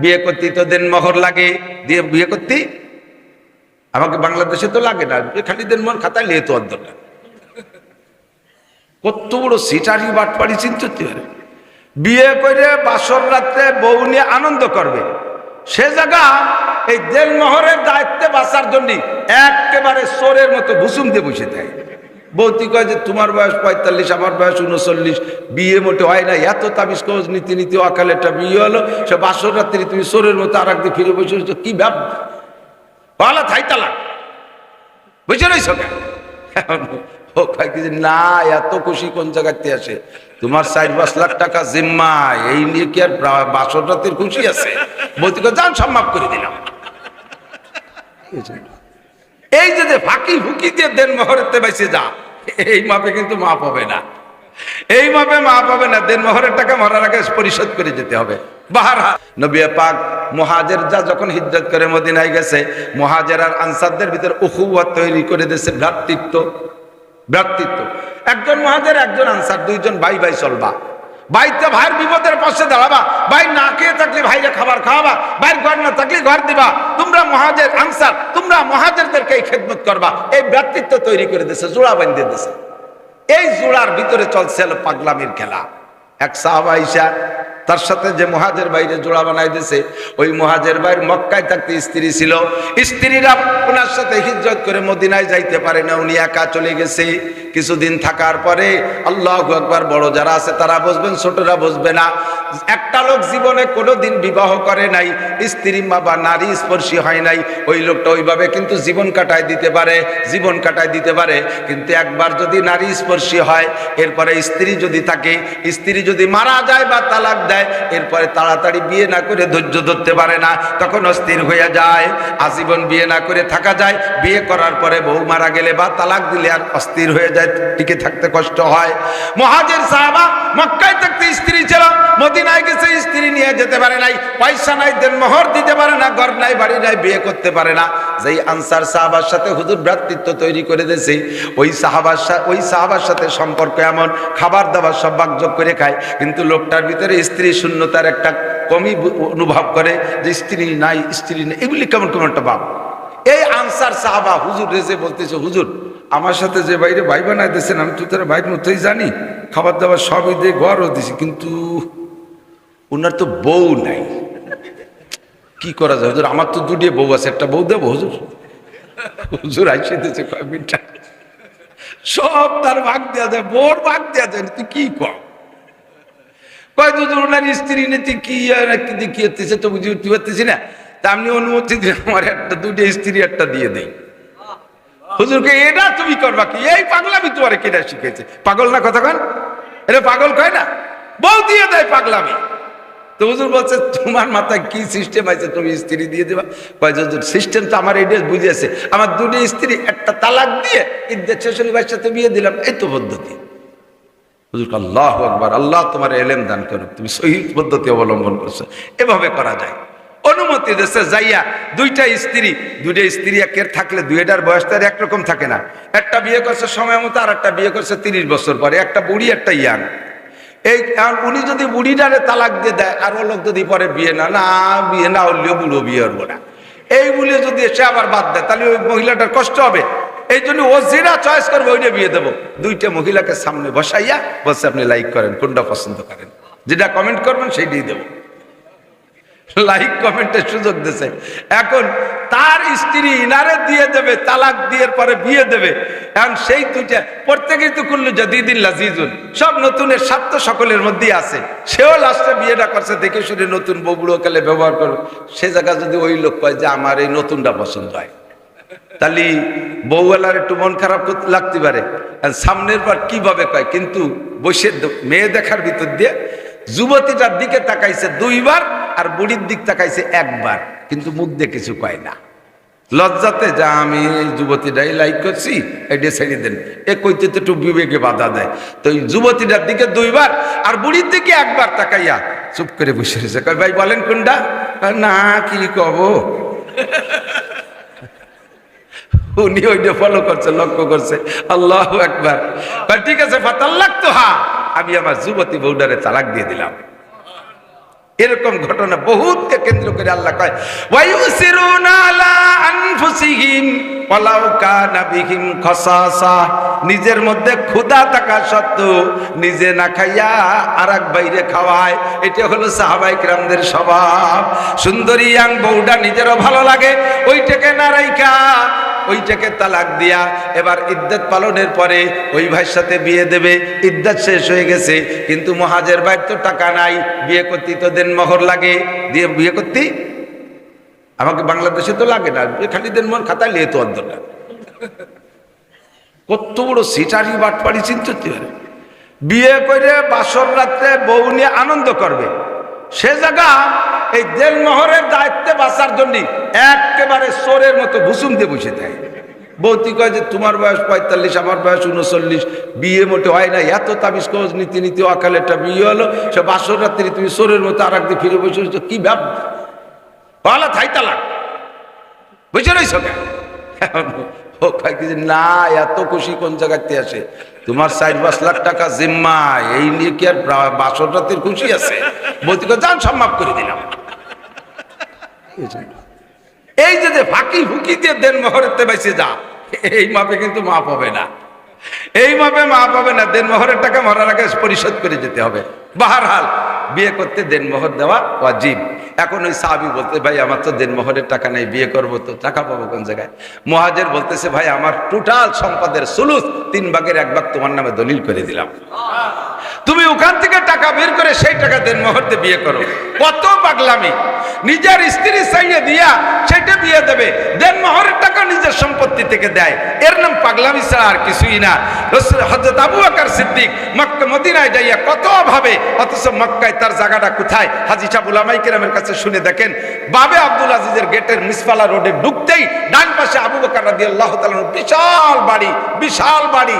বিয়ে করতে তো দেন মোহর লাগে। দিয়ে বিয়ে করতে আমাকে বাংলাদেশে তো লাগে না, খালি দেন মোহর খাতায় নিয়ে তো না কত বড় সিটারি বাটপাড়ি চিন্তা পারে। বিয়ে করে বাসর রাত্রে বউ নিয়ে আনন্দ করবে। সে জায়গা এই দেন দেনমোহরের দায়িত্বে বাঁচার জন্য একেবারে সোরের মতো ভুসুম দিয়ে বসে থাকে। বৌতি কয় যে তোমার বয়স পঁয়তাল্লিশ আমার বয়স উনচল্লিশ। বিয়ে মোটে হয় না এত তাবিজ কোজ নীতি নীতি অকালে একটা বিয়ে হলো। সে বাসর রাত্রি তুমি সোরের মতো আর একদিন ফিরে বসে কি ভাব? বলা থাই তালাক বুঝে রয়েছ কেন? ও কয় কি না এত খুশি কোন জায়গাতে আসে? তোমার চার পাঁচ লাখ টাকা জিম্মা। এই নিয়ে কি আর বাসর রাতের খুশি আছে? বলতে কয়, যান সব মাফ করে দিলাম। এই যে। যে ফাঁকি ফুকি দিয়ে দেন মহরেতে বাইসে যা। এই মাপে কিন্তু মাপ হবে না। এই মাপে মাপ হবে না দেন মহরের টাকা মরার আগে পরিশোধ করে যেতে হবে। পাক মহাজের যা যখন করে গেছে, মহাজের আর আনসারদের ভিতরে তৈরি করে ভ্রাতৃত্ব। ভ্রাতৃত্ব। একজন মহাজের, একজন আনসার, দুইজন ভাই ভাই চলবা। ভাইতে ভাইয়ের বিপদের পাশে দাঁড়াবা। ভাই না খেয়ে থাকলে ভাইরে খাবার খাওয়াবা। ভাইয়ের ঘর না থাকলে ঘর দিবা। তোমরা মহাজের আনসার, তোমরা মহাজেরদেরকে এই খেদমত করবা। এই ব্যক্তিত্ব তৈরি করে দিয়েছে জোড়া বান্ধে দিয়েছে এই জোড়ার ভিতরে চলছে পাগলামির খেলা। এক সাহাবা ইসা তার সাথে যে মহাজের বাইরে জোড়া বানাই দিয়েছে ওই মহাজের বাইর মক্কায় থাকতে স্ত্রী ছিল। স্ত্রীরা ওনার সাথে হিজরত করে মদিনায় যাইতে পারে না, উনি একা চলে গেছে। কিছুদিন থাকার পরে আল্লাহ একবার বড় যারা আছে তারা বসবেন ছোটরা বসবে না। একটা লোক জীবনে কোনো দিন বিবাহ করে নাই, স্ত্রী, মা বা নারী স্পর্শী হয় নাই। ওই লোকটা ওইভাবে কিন্তু জীবন কাটায় দিতে পারে, জীবন কাটায় দিতে পারে। কিন্তু একবার যদি নারী স্পর্শী হয়, এরপরে স্ত্রী যদি থাকে, স্ত্রী যদি মারা যায় বা তালাক দেয় এরপরে তাড়াতাড়ি বিয়ে না করে ধৈর্য ধরতে পারে না, তখন অস্থির হয়ে যায়, আজীবন বিয়ে না করে থাকা যায়, বিয়ে করার পরে বউ মারা গেলে বা তালাক দিলে আর অস্থির হয়ে যায়, টিকে থাকতে কষ্ট হয়। মহাজের সাহাবা মক্কায় থাকতে স্ত্রী ছিল মদিনায় গেছে স্ত্রী নিয়ে যেতে পারে নাই, পয়সা নাই, দেন মোহর দিতে পারে না, ঘর নাই, বাড়ি নাই, বিয়ে করতে পারে না। যেই আনসার সাহাবার সাথে হুজুর ভ্রাতৃত্ব তৈরি করে দিয়েছে, ওই সাহাবার ওই সাহাবার সাথে সম্পর্ক এমন, খাবার দাবার সব বাকযোগ করে খায়, কিন্তু লোকটার ভিতরে স্ত্রী শূন্যতার একটা কমই অনুভব করে যে স্ত্রী নাই, স্ত্রী নেই, এগুলি কেমন কেমন একটা ভাব এই আনসার সাহাবা হুজুর রেজে বলতেছে, হুজুর, আমার সাথে যে বাইরে ভাই বানাই দিয়েছেন, আমি তো তারা বাইরের মতোই জানি, খাবার দাবার সবই দিয়ে ঘরও দিছি, কিন্তু ওনার তো বউ নাই। কি করা যায়? হুজুর, আমার তো দুটিয়ে বউ আছে, একটা বউ দেবো হুজুর? হুজুর আইসে দিয়েছে কয় মিনিট। সব তার ভাগ দেওয়া যায়, বোর ভাগ দেওয়া যায়, তুই কি কর? কয়, হুজুর ওনার কি তো উঠতে পারতেছি না। তা অনুমতি আমার একটা একটা দিয়ে হুজুরকে তুমি করবা কি? এই কেটা শিখেছে? পাগল না কথা কন? এটা পাগল কয় না? বউ দিয়ে দেয় পাগলামি। তো হুজুর বলছে, তোমার মাথায় কি সিস্টেম আছে? তুমি স্ত্রী দিয়ে দেবা? কয় সিস্টেম তো আমার এটা বুঝেছে আমার দুটি স্ত্রী, একটা তালাক দিয়ে ঈদের শনিবার সাথে বিয়ে দিলাম। এই তো পদ্ধতি। হুজুর আল্লাহ আকবার, আল্লাহ তোমার এলেম দান করুক। তুমি সহি পদ্ধতি অবলম্বন করছ। এভাবে করা যায়। অনুমতি দেশে যাইয়া দুইটা স্ত্রী দুইটা স্ত্রী একের থাকলে দুইটার বয়স তার একরকম থাকে না। একটা বিয়ে করছে সময় মতো আর একটা বিয়ে করছে তিরিশ বছর পরে। একটা বুড়ি, একটা ইয়াং। এই উনি যদি বুড়িটারে তালাক দিয়ে দেয়, আর ও লোক যদি পরে বিয়ে না না, বিয়ে না হলেও বুড়ো বিয়ে হব না। এই বলে যদি সে আবার বাদ দেয়, তাহলে ওই মহিলাটার কষ্ট হবে। এই জন্য ও যেটা চয়েস করবে, ওইটা বিয়ে দেবো। দুইটা মহিলাকে সামনে বসাইয়া বসে আপনি লাইক করেন, কোনটা পছন্দ করেন। যেটা কমেন্ট করবেন, সেইটাই দেবো। লাইক কমেন্টের সুযোগ দিছে। এখন তার স্ত্রী ইনারে দিয়ে দেবে, তালাক দিয়ে পরে বিয়ে দেবে। এখন সেই দুইটা প্রত্যেকেই তো করল দিদিন লাজিজুন সব নতুনের স্বার্থ সকলের মধ্যেই আছে। সেও লাস্টে বিয়েটা করছে, দেখে শুনে নতুন বগুড়ো কালে ব্যবহার করবে সে জায়গা যদি ওই লোক কয় যে আমার এই নতুনটা পছন্দ হয়। তাহলে বউওয়ালার একটু মন খারাপ লাগতে পারে। সামনের পর কীভাবে কয়? কিন্তু বসে মেয়ে দেখার ভিতর দিয়ে যুবতীটার দিকে তাকাইছে দুইবার। আর বুড়ির দিক তাকাইছে একবার, কিন্তু মুখ দিয়ে কিছু কয় না। লজ্জাতে যা আমি যুবতীটাই লাইক করছি এটা ছেড়ে দেন। এ কইতে তো একটু বিবেকে বাধা দেয়। তো এই যুবতীটার দিকে দুইবার আর বুড়ির দিকে একবার তাকাইয়া চুপ করে বসে রয়েছে। কয়, ভাই, বলেন কোনটা? না, কি কব? উনি ওইটা ফলো করছে, লক্ষ্য করছে। আল্লাহ একবার ঠিক আছে ফাতাল্লাক তো হা আমি আমার যুবতী বৌডারে তালাক দিয়ে দিলাম। এরকম ঘটনা বহুতকে কেন্দ্র করে আল্লাহ কয় নিজের মধ্যে ক্ষুধা থাকা সত্ত্বেও নিজে না খাইয়া আর এক বাইরে খাওয়ায়। এটা হলো সাহাবাই কিরামদের স্বভাব। সুন্দরী ইয়াং বউটা নিজেরও ভালো লাগে, ওইটাকে না রাইখা ওইটাকে তালাক দিয়া এবার ইদ্যত পালনের পরে ওই ভাইয়ের সাথে বিয়ে দেবে। ইদ্যত শেষ হয়ে গেছে, কিন্তু মহাজের ভাইয়ের তো টাকা নাই। বিয়ে করতে তো দেন মোহর লাগে। দিয়ে বিয়ে করতে? আমাকে বাংলাদেশে তো লাগে না। খালি দেন মোহর খাতায় লিয়ে তো অন্তটা কত বড় সিটারি বাটপাড়ি চিন্তা বিয়ে করে বাসর রাত্রে বউ নিয়ে আনন্দ করবে। সে জায়গা এই দেলমোহরের দায়িত্বে বাঁচার জন্য একেবারে চোরের মতো ঘুসুম দিয়ে বসে দেয় বৌতি কয় যে, তোমার বয়স পঁয়তাল্লিশ, আমার বয়স উনচল্লিশ বিয়ে মোটে হয় না এত তাবিজ কোজ নীতি নীতি অকালে একটা বিয়ে হলো। সে বাসর রাত্রি তুমি চোরের মতো আর একদিন ফিরে বসে রয়েছো কি ভাব? বলা থাই তালাক। বুঝে রয়েছ না, এত খুশি কোন জায়গাতে আসে তোমার চার পাঁচ লাখ টাকা জিম্মা, এই নিয়ে কি আর বাসর রাতের খুশি আছে? বলতে যান, সব মাফ করে দিলাম। এই যে যে ফাঁকি ফুকি দিয়ে দেন মোহরেতে বেঁচে যা, এই মাপে কিন্তু মাপ হবে না। এই মাপে মাপ হবে না, দেন মোহরের টাকা মরার আগে পরিশোধ করে যেতে হবে। বাহারহাল বিয়ে করতে দেনমোহর দেওয়া অজীব এখন ওই সাহাবি বলতে, ভাই, আমার তো দেনমোহরের টাকা নেই, বিয়ে করব তো, টাকা পাবো কোন জায়গায়? মহাজের বলতেছে, ভাই, আমার টোটাল সম্পদের সুলুস তিন ভাগের এক ভাগ তোমার নামে দলিল করে দিলাম। তুমি ওখান থেকে টাকা বের করে সেই টাকা দেন মুহূর্তে বিয়ে করো। কত পাগলামি। নিজের স্ত্রী চাইয়ে দিয়া সেটা বিয়ে দেবে। দেন মোহরের টাকা নিজের সম্পত্তি থেকে দেয়। এর নাম পাগলামি ছাড়া আর কিছুই না। হজরত আবু আকার সিদ্দিক মক্কা মদিনায় যাইয়া কত ভাবে, অথচ মক্কায় তার জায়গাটা কোথায়? হাজি সাহ উলামাই কেরামের কাছে শুনে দেখেন, বাবে আব্দুল আজিজের গেটের মিসপালা রোডে ঢুকতেই ডান পাশে আবু বকর রাদিয়াল্লাহু তাআলার বিশাল বাড়ি বিশাল বাড়ি।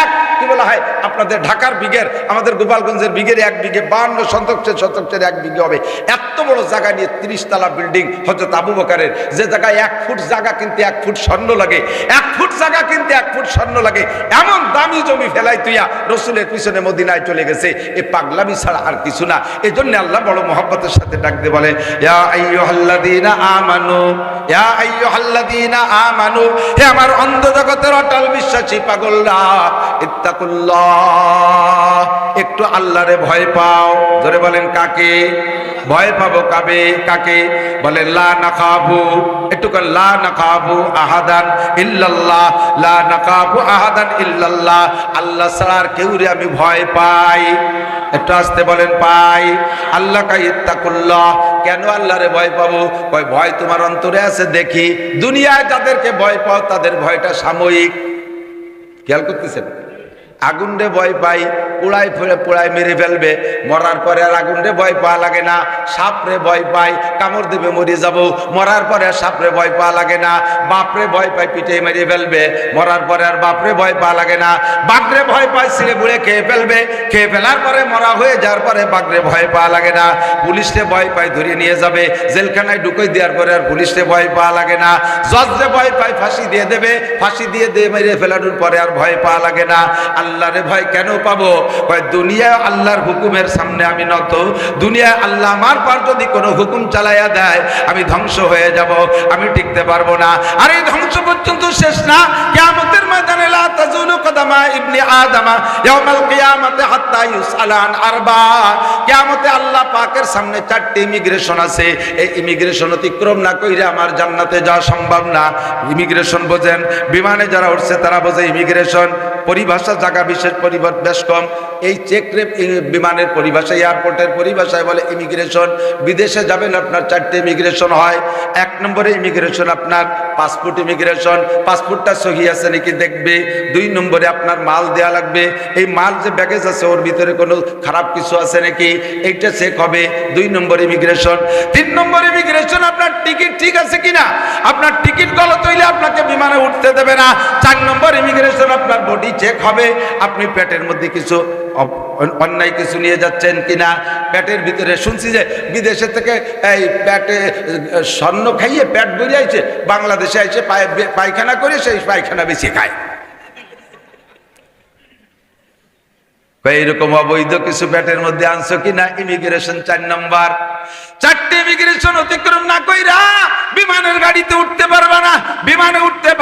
এক, কি বলা হয়, আপনাদের ঢাকার বিঘের আমাদের গোপালগঞ্জের বিঘের এক বিঘে, বান্ন শতকের শতকের এক বিঘে হবে। এত বড় জায়গা নিয়ে তিরিশ তালা বিল্ডিং হজরত আবু বকারের। যে জায়গায় এক ফুট জায়গা কিনতে এক ফুট স্বর্ণ লাগে। এক ফুট জায়গা কিনতে এক ফুট স্বর্ণ লাগে। এমন দামি জমি ফেলাই তুইয়া রসুলের পিছনে মদিনায় চলে গেছে। এ পাগলামি ছাড়া আর কিছু না। এই জন্য আল্লাহ বড় মোহাম্মতের সাথে ডাকতে বলে আমার অন্ধ জগতের অটল বিশ্বাসী পাগলরা ইত্তাকুল্লাহ একটু আল্লাহরে ভয় পাও। ধরে বলেন, কাকে? ভয় পাবো কাবে? কাকে? বলে, লা নাখাবু একটু করে, লা নাখাবু আহাদান ইল্লাল্লাহ। লা আহাদান ইল্লাল্লাহ। আল্লাহ ছাড়া কেউ আমি ভয় পাই। একটু আসতে বলেন, পাই। আল্লাহ কাই ইত্তাকুল্লাহ। কেন আল্লাহরে ভয় পাবো? কয়, ভয় তোমার অন্তরে আছে, দেখি। দুনিয়ায় যাদেরকে ভয় পাও, তাদের ভয়টা সাময়িক। খেয়াল করতেছেন? আগুনরে ভয় পাই পোড়াই ফেলে পোড়াই মেরে ফেলবে। মরার পরে আর আগুনরে ভয় পাওয়া লাগে না। সাপরে ভয় পাই, কামড় দেবে মরে যাব। মরার পরে আর সাপরে ভয় পাওয়া লাগে না। বাপরে ভয় পাই পিঠে মেরে ফেলবে। মরার পরে আর বাপরে ভয় পাওয়া লাগে না। বাঘরে ভয় পায় ছিঁড়ে বুড়ে খেয়ে ফেলবে। খেয়ে ফেলার পরে মরা হয়ে যাওয়ার পরে বাঘরে ভয় পাওয়া লাগে না। পুলিশরে ভয় পাই ধরে নিয়ে যাবে। জেলখানায় ঢুকে দেওয়ার পরে আর পুলিশরে ভয় পাওয়া লাগে না। জজরে ভয় পাই ফাঁসি দিয়ে দেবে। ফাঁসি দিয়ে দিয়ে মেরে ফেলানোর পরে আর ভয় পাওয়া লাগে না। আল্লাহরে ভয় কেন পাবো? দুনিয়া আল্লাহর হুকুমের সামনে আমি নত। দুনিয়া আল্লাহ আমার পর যদি কোনো হুকুম চালাইয়া দেয়, আমি ধ্বংস হয়ে যাব, আমি টিকতে পারব না। আর এই ধ্বংস পর্যন্ত শেষ না। কিয়ামতের ময়দানে কদামা আদামা হাত্তা ইউসালান আরবা। কিয়ামতে আল্লাহ পাকের সামনে চারটি ইমিগ্রেশন আছে। এই ইমিগ্রেশন অতিক্রম না কইরে আমার জান্নাতে যাওয়া সম্ভব না। ইমিগ্রেশন বোঝেন, বিমানে যারা উঠছে তারা বোঝে ইমিগ্রেশন পরিভাষা জায়গা বিশেষ পরিবার বেশ কম। এই চেক বিমানের পরিভাষা, এয়ারপোর্টের পরিভাষায় বলে ইমিগ্রেশন। বিদেশে যাবেন আপনার চারটে ইমিগ্রেশন হয়। এক নম্বরে ইমিগ্রেশন আপনার পাসপোর্ট ইমিগ্রেশন। পাসপোর্টটা সহি আছে নাকি দেখবে। দুই নম্বরে আপনার মাল দেয়া লাগবে। এই মাল যে ব্যাগেজ আছে, ওর ভিতরে কোনো খারাপ কিছু আছে নাকি? এইটা চেক হবে। দুই নম্বর ইমিগ্রেশন। তিন নম্বর ইমিগ্রেশন আপনার টিকিট ঠিক আছে কিনা? আপনার টিকিট গলত হইলে আপনাকে বিমানে উঠতে দেবে না। চার নম্বর ইমিগ্রেশন আপনার বডি চেক হবে। আপনি পেটের মধ্যে কিছু অন্যায় কিছু নিয়ে যাচ্ছেন কিনা? পেটের ভিতরে শুনছি যে বিদেশে থেকে এই আহ, স্বর্ণ খাইয়ে পেট বেরিয়ে আইছে বাংলাদেশে পায়- পায়খানা করে সেই পায়খানা বেশি খায়। কয়, এরকম অবৈধ কিছু ব্যাটের মধ্যে আনছো কিনা? ইমিগ্রেশন চার নম্বর। চারটে ইমিগ্রেশন অতিক্রম না কইরা বিমানের গাড়িতে উঠতে পারবা না। বিমানে উঠতে